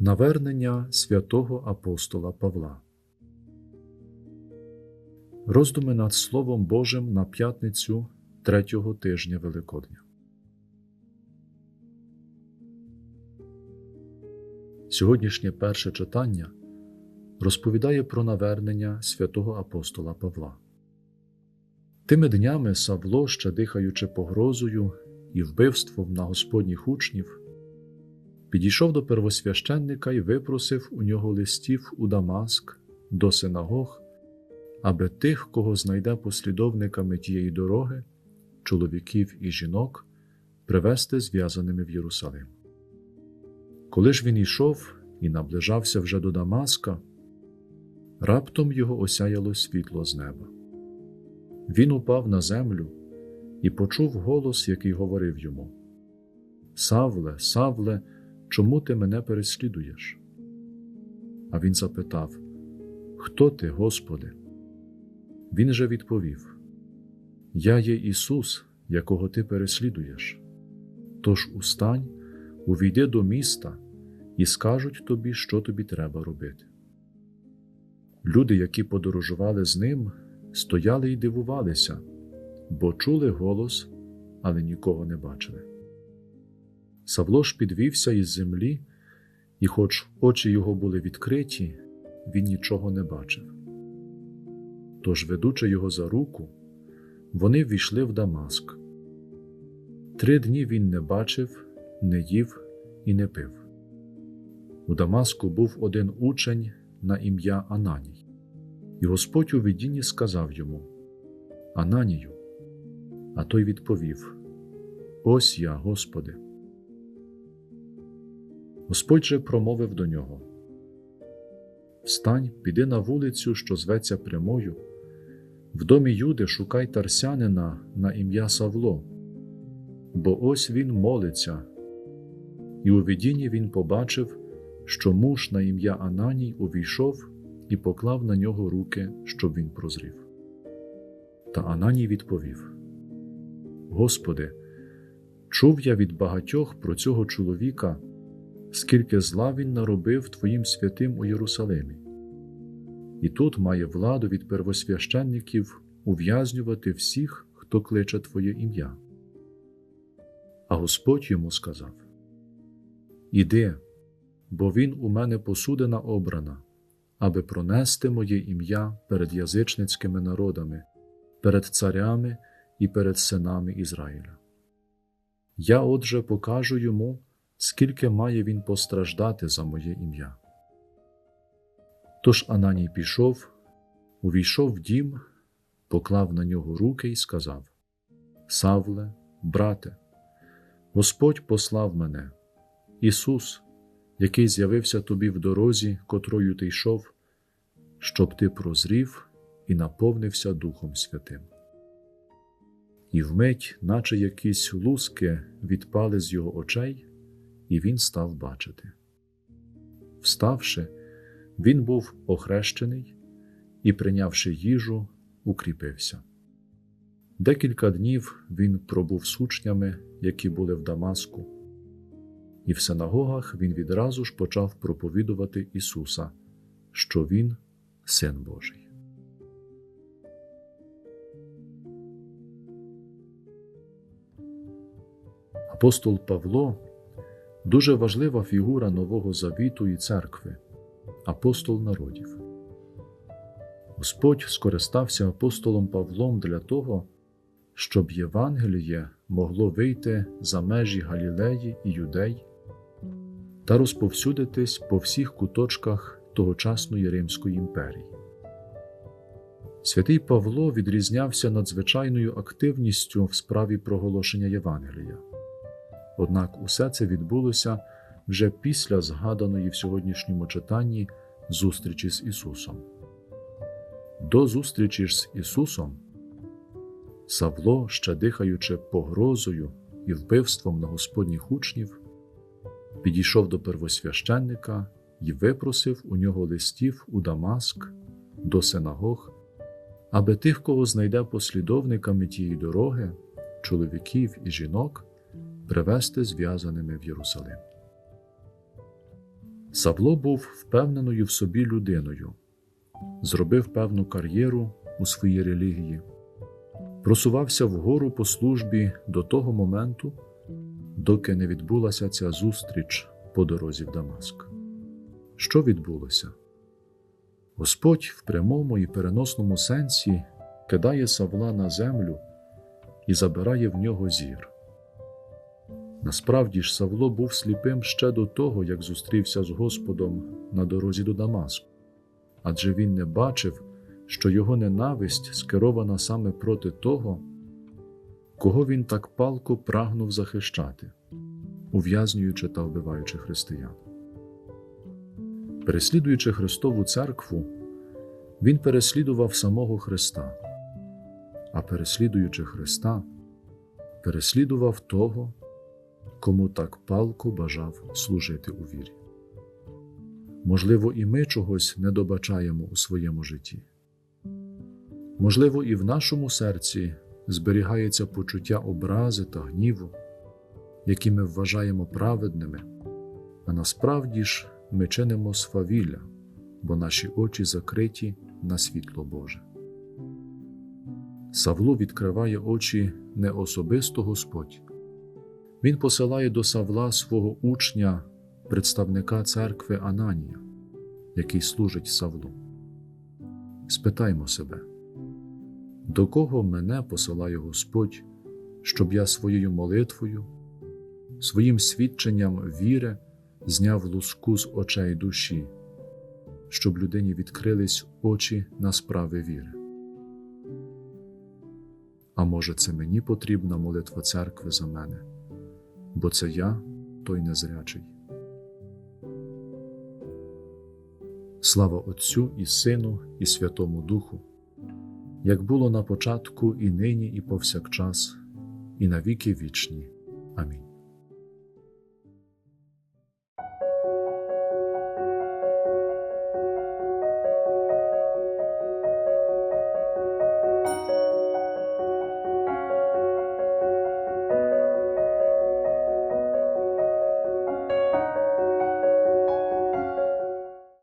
Навернення святого апостола Павла. Роздуми над Словом Божим на п'ятницю третього тижня Великодня. Сьогоднішнє перше читання розповідає про навернення святого апостола Павла. Тими днями Савло, ще дихаючи погрозою і вбивством на Господніх учнів, підійшов до первосвященника і випросив у нього листів у Дамаск до синагог, аби тих, кого знайде послідовниками тієї дороги, чоловіків і жінок, привести зв'язаними в Єрусалим. Коли ж він йшов і наближався вже до Дамаска, раптом його осяяло світло з неба. Він упав на землю і почув голос, який говорив йому: Савле, Савле, чому ти мене переслідуєш? А він запитав: Хто ти, Господи? Він же відповів: Я є Ісус, якого ти переслідуєш. Тож устань, увійди до міста і скажуть тобі, що тобі треба робити. Люди, які подорожували з ним, стояли й дивувалися, бо чули голос, але нікого не бачили. Савло ж підвівся із землі, і, хоч очі його були відкриті, він нічого не бачив. Тож, ведучи його за руку, вони ввійшли в Дамаск. Три дні він не бачив, не їв і не пив. У Дамаску був один учень на ім'я Ананій, і Господь у видінні сказав йому: Ананію. А той відповів: Ось я, Господи. Господь же промовив до нього: Встань, піди на вулицю, що зветься прямою, в домі Юди шукай тарсянина на ім'я Савло, бо ось він молиться, і у видінні він побачив, що муж на ім'я Ананій увійшов і поклав на нього руки, щоб він прозрів. Та Ананій відповів: Господи, чув я від багатьох про цього чоловіка скільки зла він наробив Твоїм святим у Єрусалимі, і тут має владу від первосвященників ув'язнювати всіх, хто кличе Твоє ім'я. А Господь йому сказав: Іди, бо він у мене посудина обрана, аби пронести моє ім'я перед язичницькими народами, перед царями і перед синами Ізраїля. Я отже покажу йому скільки має він постраждати за моє ім'я. Тож Ананій пішов, увійшов в дім, поклав на нього руки і сказав: Савле, брате, Господь послав мене, Ісус, який з'явився тобі в дорозі, котрою ти йшов, щоб ти прозрів і наповнився Духом Святим. І вмить, наче якісь луски відпали з його очей, і він став бачити. Вставши, він був охрещений і, прийнявши їжу, укріпився. Декілька днів він пробув з учнями, які були в Дамаску, і в синагогах він відразу ж почав проповідувати Ісуса, що Він Син Божий. Апостол Павло дуже важлива фігура Нового Завіту і церкви, апостол народів. Господь скористався апостолом Павлом для того, щоб Євангеліє могло вийти за межі Галілеї і Юдей та розповсюдитись по всіх куточках тогочасної Римської імперії. Святий Павло відрізнявся надзвичайною активністю в справі проголошення Євангелія. Однак усе це відбулося вже після згаданої в сьогоднішньому читанні зустрічі з Ісусом. До зустрічі ж з Ісусом Савло, ще дихаючи погрозою і вбивством на Господніх учнів, підійшов до первосвященника і випросив у нього листів у Дамаск до синагог, аби тих, кого знайде послідовниками тієї дороги, чоловіків і жінок привести зв'язаними в Єрусалим. Савло був впевненою в собі людиною, зробив певну кар'єру у своїй релігії, просувався вгору по службі до того моменту, доки не відбулася ця зустріч по дорозі в Дамаск. Що відбулося? Господь в прямому і переносному сенсі кидає Савла на землю і забирає в нього зір. Насправді ж Савло був сліпим ще до того, як зустрівся з Господом на дорозі до Дамаску, адже він не бачив, що його ненависть скерована саме проти того, кого він так палко прагнув захищати, ув'язнюючи та вбиваючи християн. Переслідуючи Христову церкву, він переслідував самого Христа, а переслідуючи Христа, переслідував того, кому так палко бажав служити у вірі. Можливо, і ми чогось не добачаємо у своєму житті. Можливо, і в нашому серці зберігається почуття образи та гніву, які ми вважаємо праведними, а насправді ж ми чинимо свавілля, бо наші очі закриті на світло Боже. Савло відкриває очі не особисто Господь. Він посилає до Савла свого учня, представника церкви Ананія, який служить Савлу. Спитаймо себе, до кого мене посилає Господь, щоб я своєю молитвою, своїм свідченням віри зняв луску з очей душі, щоб людині відкрились очі на справи віри. А може, це мені потрібна молитва церкви за мене, бо це я той незрячий. Слава Отцю і Сину, і Святому Духу, як було на початку, і нині, і повсякчас, і навіки вічні. Амінь.